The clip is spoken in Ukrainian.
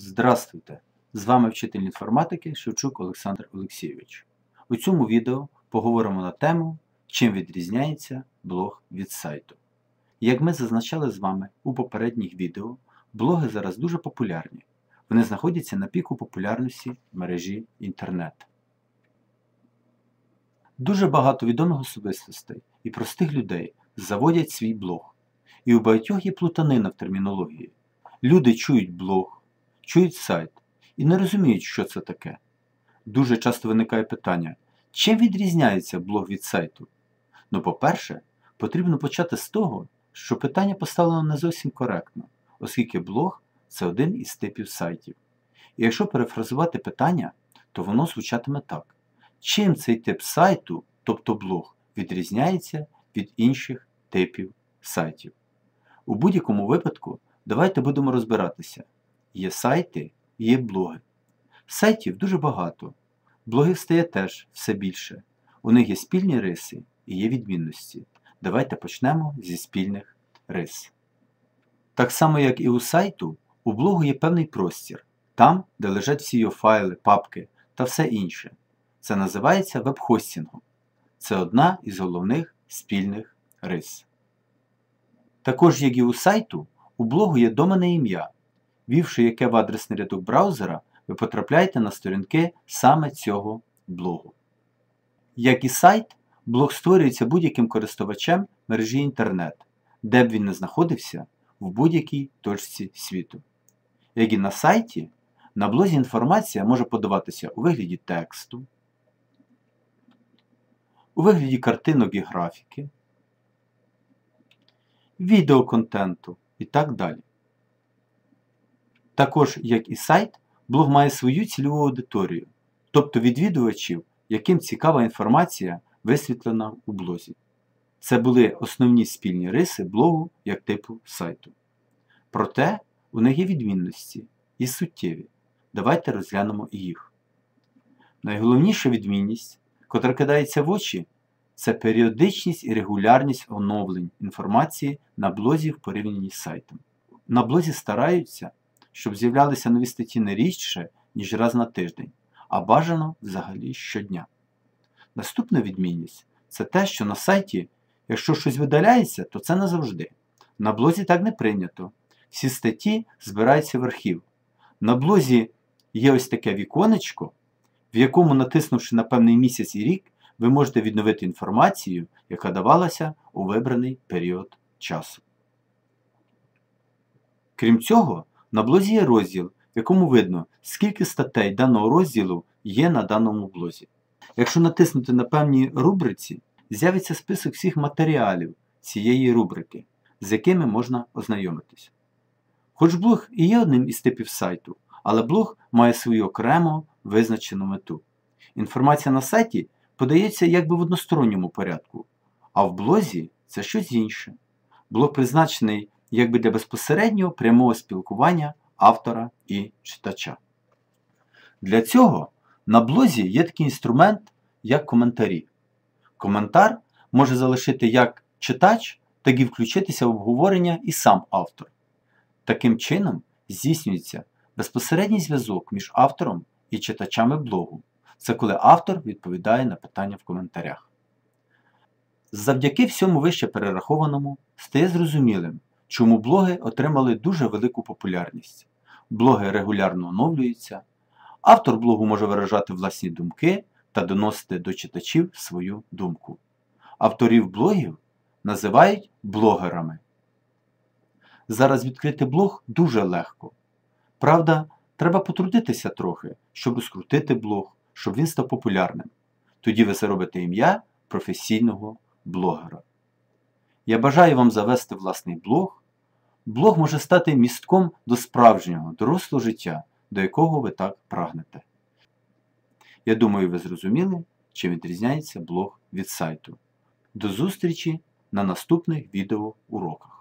Здравствуйте! З вами вчитель інформатики Шевчук Олександр Олексійович. У цьому відео поговоримо на тему, чим відрізняється блог від сайту. Як ми зазначали з вами у попередніх відео, блоги зараз дуже популярні. Вони знаходяться на піку популярності мережі інтернет. Дуже багато відомих особистостей і простих людей заводять свій блог. І у багатьох є плутанина в термінології. Люди чують блог, чують сайт і не розуміють, що це таке. Дуже часто виникає питання, чим відрізняється блог від сайту? Ну, по-перше, потрібно почати з того, що питання поставлено не зовсім коректно, оскільки блог це один із типів сайтів. І якщо перефразувати питання, то воно звучатиме так: чим цей тип сайту, тобто блог, відрізняється від інших типів сайтів? У будь-якому випадку давайте будемо розбиратися. Є сайти, є блоги. Сайтів дуже багато. Блогів стає теж все більше. У них є спільні риси і є відмінності. Давайте почнемо зі спільних рис. Так само, як і у сайту, у блогу є певний простір, там, де лежать всі його файли, папки та все інше. Це називається веб-хостінгом. Це одна із головних спільних рис. Також, як і у сайту, у блогу є доменне ім'я, ввівши яке в адресний рядок браузера, ви потрапляєте на сторінки саме цього блогу. Як і сайт, блог створюється будь-яким користувачем мережі інтернет, де б він не знаходився в будь-якій точці світу. Як і на сайті, на блозі інформація може подаватися у вигляді тексту, у вигляді картинок і графіки, відеоконтенту і так далі. Також, як і сайт, блог має свою цільову аудиторію, тобто відвідувачів, яким цікава інформація висвітлена у блозі. Це були основні спільні риси блогу як типу сайту. Проте у них є відмінності і суттєві. Давайте розглянемо їх. Найголовніша відмінність, котра кидається в очі, це періодичність і регулярність оновлень інформації на блозі в порівнянні з сайтом. На блозі стараються, щоб з'являлися нові статті не рідше, ніж раз на тиждень, а бажано взагалі щодня. Наступна відмінність це те, що на сайті, якщо щось видаляється, то це не завжди. На блозі так не прийнято. Всі статті збираються в архів. На блозі є ось таке віконечко, в якому, натиснувши на певний місяць і рік, ви можете відновити інформацію, яка давалася у вибраний період часу. Крім цього, на блозі є розділ, в якому видно, скільки статей даного розділу є на даному блозі. Якщо натиснути на певній рубриці, з'явиться список всіх матеріалів цієї рубрики, з якими можна ознайомитись. Хоч блог і є одним із типів сайту, але блог має свою окремо визначену мету. Інформація на сайті подається якби в односторонньому порядку, а в блозі це щось інше. Блог призначений якби для безпосереднього прямого спілкування автора і читача. Для цього на блозі є такий інструмент, як коментарі. Коментар може залишити як читач, так і включитися в обговорення і сам автор. Таким чином здійснюється безпосередній зв'язок між автором і читачами блогу. Це коли автор відповідає на питання в коментарях. Завдяки всьому вище перерахованому стає зрозумілим, чому блоги отримали дуже велику популярність. Блоги регулярно оновлюються, автор блогу може виражати власні думки та доносити до читачів свою думку. Авторів блогів називають блогерами. Зараз відкрити блог дуже легко. Правда, треба потрудитися трохи, щоб розкрутити блог, щоб він став популярним. Тоді ви заробите ім'я професійного блогера. Я бажаю вам завести власний блог. Блог може стати містком до справжнього, дорослого життя, до якого ви так прагнете. Я думаю, ви зрозуміли, чим відрізняється блог від сайту. До зустрічі на наступних відеоуроках.